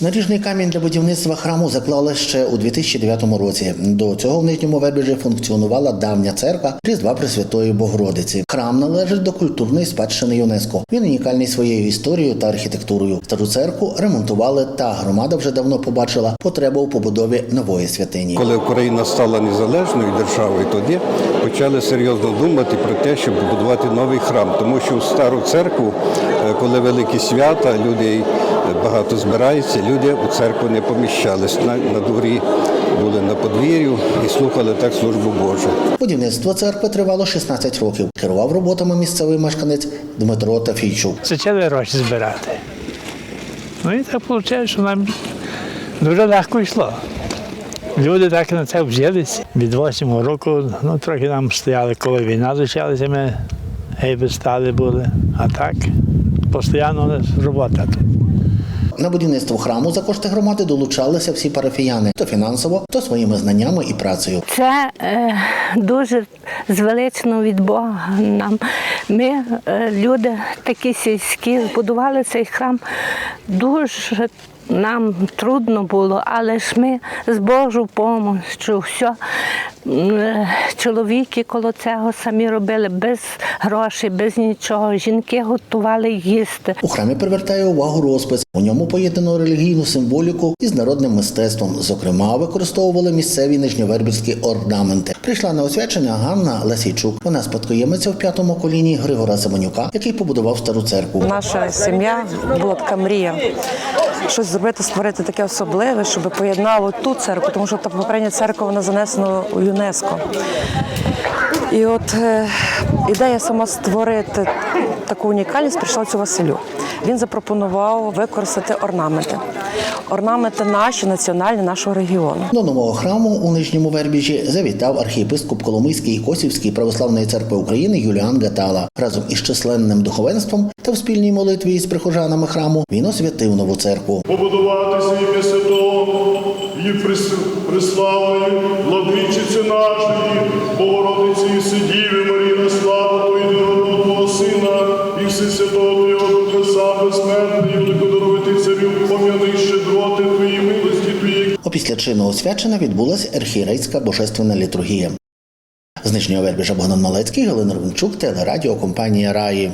Наріжний камінь для будівництва храму заклали ще у 2009 році. До цього в нижньому Вербіжі функціонувала давня церква Різдва Пресвятої Богородиці. Храм належить до культурної спадщини ЮНЕСКО. Він унікальний своєю історією та архітектурою. Стару церкву ремонтували, та громада вже давно побачила потребу у побудові нової святині. Коли Україна стала незалежною державою, тоді почали серйозно думати про те, щоб побудувати новий храм, тому що в стару церкву, е, коли великі свята, людей багато збирається, люди у церкву не поміщались. На, на дворі були на подвір'ю і слухали так службу Божу. Будівництво церкви тривало 16 років. Керував роботами місцевий мешканець Дмитро Тафійчук. почали гроші збирати. Ну і так вийшло, що нам дуже легко йшло. Люди так на це вжилися. Від 8 року ну, трохи нам стояли, коли війна почалася, ми гейби стали були. А так, постійно у нас робота тут. На будівництво храму за кошти громади долучалися всі парафіяни то фінансово, то своїми знаннями і працею. Це е, дуже звелично від Бога нам. Ми, е, люди такі сільські, збудували цей храм. Дуже нам трудно було, але ж ми з Божою допомогою, все. Чоловіки коло цього самі робили без грошей, без нічого. Жінки готували їсти. У храмі привертає увагу розпис. У ньому поєднано релігійну символіку із народним мистецтвом. Зокрема, використовували місцеві нижньовербівські орнаменти. Прийшла на освячення Ганна Лесійчук. Вона спадкоємиця в п'ятому коліні Григора Семенюка, який побудував стару церкву. Наша сім'я була така мрія. Щось зробити, створити таке особливе, щоб поєднало ту церкву, тому що та попередня церква вона занесена у ЮНЕСКО. І от е, ідея сама створити таку унікальність прийшла цю Василю. Він запропонував використати орнаменти. Орнаменти наші, національні, нашого регіону. До нового храму у нижньому Вербіжі завітав архієпископ Коломийський і Косівський православної церкви України Юліан Гатала. Разом із численним духовенством та в спільній молитві із прихожанами храму він освятив нову церкву. побудуватися ім'я Святого і прис- приславної владичиці нашої, Богородиці і Сидіви Марії на славу Твою єдинородного Сина, і все святого Твого Духа сам безсмертний, дарувати царю, пом'яни щедроти Твої милості Твої, Опісля чинного свячення відбулася архієрейська божественна літургія. З нижнього Вербіжа Богдан Малецький, Галина Ровенчук, телерадіокомпанія Раї.